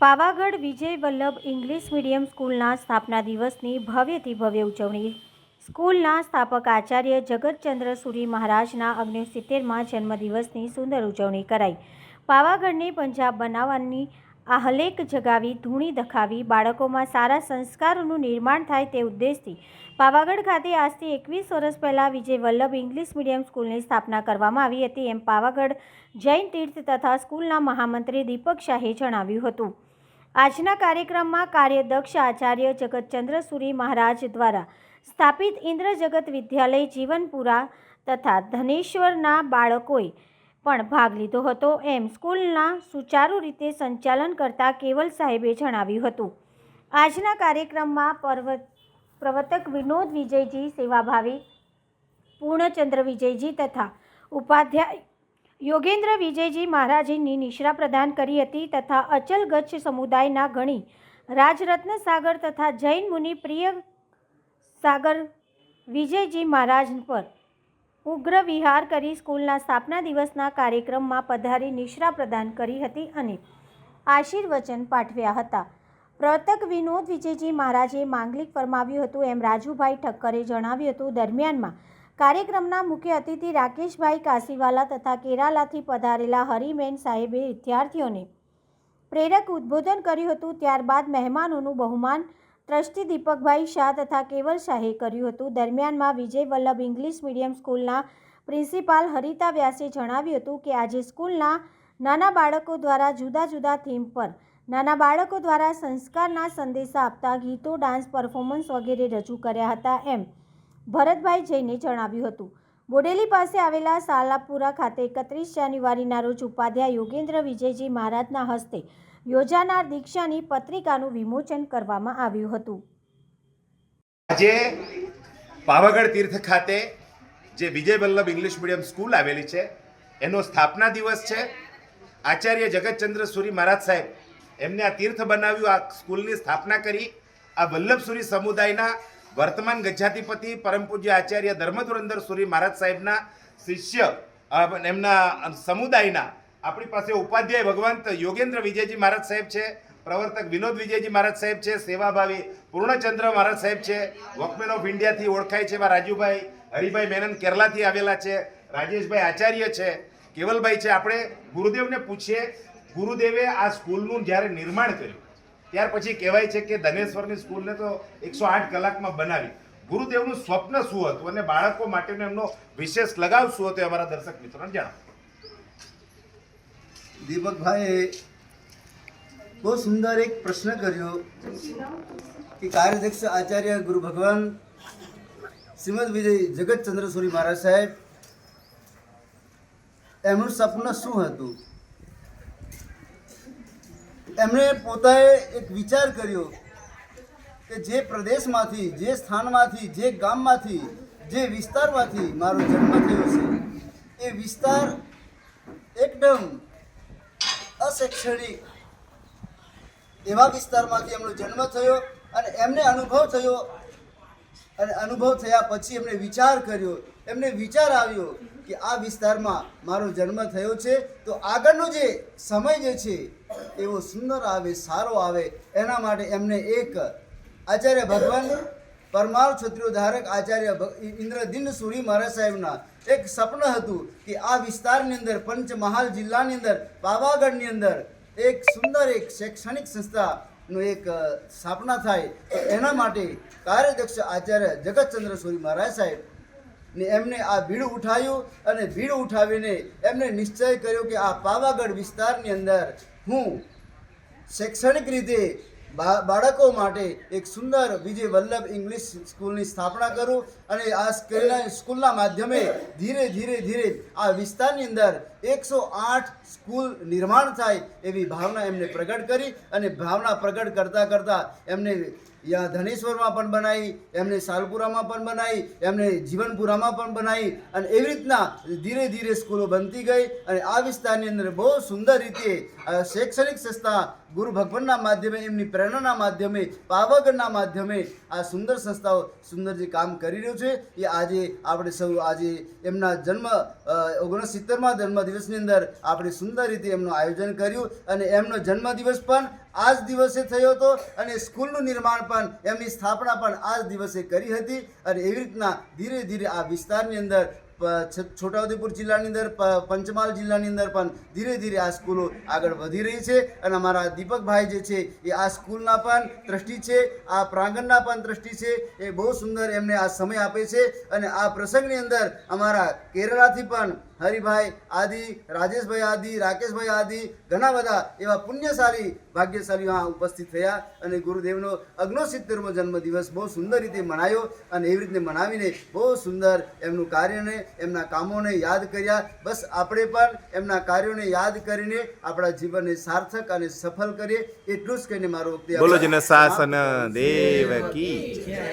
Pavagadh Vijay Vallabh English medium સ્કૂલના સ્થાપના દિવસની ભવ્યથી ભવ્ય ઉજવણી. સ્કૂલના સ્થાપક આચાર્ય જગતચંદ્ર સુરી મહારાજના અગ્નિસિત્તેરમાં જન્મદિવસની સુંદર ઉજવણી કરાઈ. પાવાગઢને પંજાબ બનાવવાની આહલેક જગાવી, ધૂણી દખાવી, બાળકોમાં સારા સંસ્કારોનું નિર્માણ થાય તે ઉદ્દેશથી પાવાગઢ ખાતે આજથી એકવીસ વર્ષ પહેલાં વિજય વલ્લભ ઇંગ્લિશ મીડિયમ સ્કૂલની સ્થાપના કરવામાં આવી હતી. એમ પાવાગઢ જૈન તીર્થ તથા સ્કૂલના મહામંત્રી દીપક શાહે જણાવ્યું હતું. આજના કાર્યક્રમમાં કાર્યદક્ષ આચાર્ય જગતચંદ્ર સુરી મહારાજ દ્વારા સ્થાપિત ઇન્દ્ર જગત વિદ્યાલય જીવનપુરા તથા ધનેશ્વરના બાળકોએ પણ ભાગ લીધો હતો. એમ સ્કૂલના સુચારુ રીતે સંચાલન કરતા કેવલ સાહેબે જણાવ્યું હતું. આજના કાર્યક્રમમાં પર્વત પ્રવર્તક વિનોદ વિજયજી, સેવાભાવી પૂર્ણચંદ્ર વિજયજી તથા ઉપાધ્યાય યોગેન્દ્ર વિજયજી મહારાજની નિશ્રા પ્રદાન કરી હતી તથા અચલ ગચ્છ સમુદાયના ગણી રાજરત્ન સાગર તથા જૈન મુનિ પ્રિય સાગર વિજયજી મહારાજ પર ઉગ્ર વિહાર કરી સ્કૂલના સ્થાપના દિવસના કાર્યક્રમમાં પધારી નિશ્રા પ્રદાન કરી હતી અને આશીર્વચન પાઠવ્યા હતા. પ્રવર્તક વિનોદ વિજયજી મહારાજે માંગલિક ફરમાવ્યું હતું, એમ રાજુભાઈ ઠક્કરે જણાવ્યું હતું. દરમિયાનમાં કાર્યક્રમના મુખ્ય અતિથિ રાકેશભાઈ કાસીવાલા તથા કેરાલાથી પધારેલા હરિમેન સાહેબે વિદ્યાર્થીઓને પ્રેરક ઉદ્બોધન કર્યું હતું. ત્યારબાદ મહેમાનોનું બહુમાન ટ્રસ્ટી દીપકભાઈ શાહ તથા કેવલ શાહે કર્યું હતું. દરમિયાનમાં વિજય વલ્લભ ઇંગ્લિશ મીડિયમ સ્કૂલના પ્રિન્સિપાલ હરિતા વ્યાસે જણાવ્યું હતું કે, આજે સ્કૂલના નાના બાળકો દ્વારા જુદા જુદા થીમ પર, નાના બાળકો દ્વારા સંસ્કારના સંદેશા આપતા ગીતો, ડાન્સ, પરફોર્મન્સ વગેરે રજૂ કર્યા હતા. એમ ભરતભાઈ જૈને જણાવ્યું હતું. બોડેલી પાસે આવેલા સાલાપુરા ખાતે એકત્રીસ જાન્યુઆરીના રોજ ઉપાધ્યાય યોગેન્દ્ર વિજયજી મહારાજના હસ્તે યોજાનાર દીક્ષાની પત્રિકાનું વિમોચન કરવામાં આવ્યું હતું. આજે પાવાગઢ તીર્થ ખાતે જે Vijay Vallabh English medium school આવેલી છે, એનો સ્થાપના દિવસ છે. આચાર્ય જગતચંદ્ર સુરી મહારાજ સાહેબ એમને આ તીર્થ બનાવ્યું, આ સ્કૂલની સ્થાપના કરી. આ વલ્લભસુરી સમુદાયના વર્તમાન ગજાધિપતિ પરમ પૂજ્ય આચાર્ય ધર્મધુરંદર સુરી મહારાજ સાહેબના શિષ્ય એમના સમુદાયના. આપણી પાસે ઉપાધ્યાય ભગવંત યોગેન્દ્ર વિજયજી મહારાજ સાહેબ છે, પ્રવર્તક વિનોદ વિજયજી મહારાજ સાહેબ છે, સેવાભાવી પૂર્ણચંદ્ર મહારાજ સાહેબ છે, વોકમેન ઓફ ઇન્ડિયાથી ઓળખાય છે એવા રાજુભાઈ, હરિભાઈ મેનન કેરલાથી આવેલા છે, રાજેશભાઈ આચાર્ય છે, કેવલભાઈ છે. આપણે ગુરુદેવને પૂછીએ, ગુરુદેવે આ સ્કૂલનું જ્યારે નિર્માણ કર્યું ત્યાર પછી કહેવાય છે કે ધનેશ્વરની સ્કૂલને તો એકસો આઠ કલાકમાં બનાવી. ગુરુદેવનું સ્વપ્ન શું હતું અને બાળકો માટેનો એમનો વિશેષ લગાવ શું હતો અમારા દર્શક મિત્રોને જણાવો. દીપકભાઈએ બહુ સુંદર એક પ્રશ્ન કર્યો કે કાર્યાધ્યક્ષ આચાર્ય ગુરુ ભગવાન શ્રીમદ વિજય જગતચંદ્ર સુરી મહારાજ સાહેબ, એમનું સપનું શું હતું? એમણે પોતાએ એક વિચાર કર્યો કે જે પ્રદેશમાંથી, જે સ્થાનમાંથી, જે ગામમાંથી, જે વિસ્તારમાંથી મારો જન્મ થયો છે, એ વિસ્તાર એકદમ અશૈક્ષણિક એવા વિસ્તારમાંથી એમનો જન્મ થયો અને એમને અનુભવ થયો અને અનુભવ થયા પછી એમને વિચાર કર્યો, એમને વિચાર આવ્યો કે આ વિસ્તારમાં મારો જન્મ થયો છે. તો આગળનો જે સમય જે છે, એવો સુંદર આવે, સારો આવે, એના માટે એમને એક આચાર્ય ભગવાન પરમાર ક્ષત્રિય ધારક આચાર્ય ઇન્દ્રદિન સુરી મહારાજ સાહેબના એક સપન હતું કે આ વિસ્તારની અંદર, પંચમહાલ જિલ્લાની અંદર પાવાગઢની અંદર એક સુંદર એક શૈક્ષણિક સંસ્થાનું એક સ્થાપના થાય એના માટે કાર્યદક્ષ આચાર્ય જગતચંદ્ર સુરી મહારાજ સાહેબ ને એમને આ ભીડ ઉઠાવ્યું અને ભીડ ઉઠાવીને એમને નિશ્ચય કર્યો કે આ પાવાગઢ વિસ્તારની અંદર હું શૈક્ષણિક રીતે બાળકો માટે એક સુંદર વિજય વલ્લભ ઇંગ્લિશ સ્કૂલની સ્થાપના કરું અને આ સ્કૂલના માધ્યમે ધીરે ધીરે ધીરે આ વિસ્તારની અંદર એકસો આઠ સ્કૂલ નિર્માણ થાય એવી ભાવના એમને પ્રગટ કરી અને ભાવના પ્રગટ કરતાં કરતાં એમને યા ધનેશ્વરમાં પણ બનાવી, એમને સાલપુરામાં પણ બનાવી, એમને જીવનપુરામાં પણ બનાવી અને એવી રીતના ધીરે ધીરે સ્કૂલો બનતી ગઈ અને આ વિસ્તારની અંદર બહુ સુંદર રીતે શૈક્ષણિક સંસ્થા ગુરુ ભગવાનના માધ્યમે, એમની પ્રેરણાના માધ્યમે, પાવાગઢના માધ્યમે આ સુંદર સંસ્થાઓ, સુંદર જે કામ કરી રહ્યું છે, એ આજે આપણે સૌ આજે એમના જન્મ ઓગણસિત્તેરમાં જન્મ દિવસની અંદર આપણે સુંદર રીતે એમનું આયોજન કર્યું અને એમનો જન્મદિવસ પણ આ જ દિવસે થયો હતો અને સ્કૂલનું નિર્માણ પણ એમની સ્થાપના પણ આ જ દિવસે કરી હતી અને એવી રીતના ધીરે ધીરે આ વિસ્તારની અંદર છોટાઉદેપુર જિલ્લાની અંદર પંચમહાલ જિલ્લાની અંદર પણ ધીરે ધીરે આ સ્કૂલો આગળ વધી રહી છે અને અમારા દીપકભાઈ જે છે એ આ સ્કૂલના પણ ટ્રસ્ટી છે, આ પ્રાંગણના પણ ટ્રસ્ટી છે, એ બહુ સુંદર એમને આ સમય આપે છે અને આ પ્રસંગની અંદર અમારા કેરળાથી પણ હરિભાઈ આદિ રાજેશભાઈ આદિ રાકેશભાઈ આદિ ઘણા બધા એવા પુણ્યશાળી ભાગ્યશાળીઓ આ ઉપસ્થિત થયા અને ગુરુદેવનો અગ્નોસિત્તેરમો જન્મદિવસ બહુ સુંદર રીતે મનાયો અને એવી રીતે મનાવીને બહુ સુંદર એમનું કાર્યને એમના કામોને યાદ કર્યા. બસ આપણે પણ એમના કાર્યોને યાદ કરીને આપણા જીવનને સાર્થક અને સફળ કરીએ. એટલું જ કહીને મારો બોલો જન શાસન દેવ કી જય.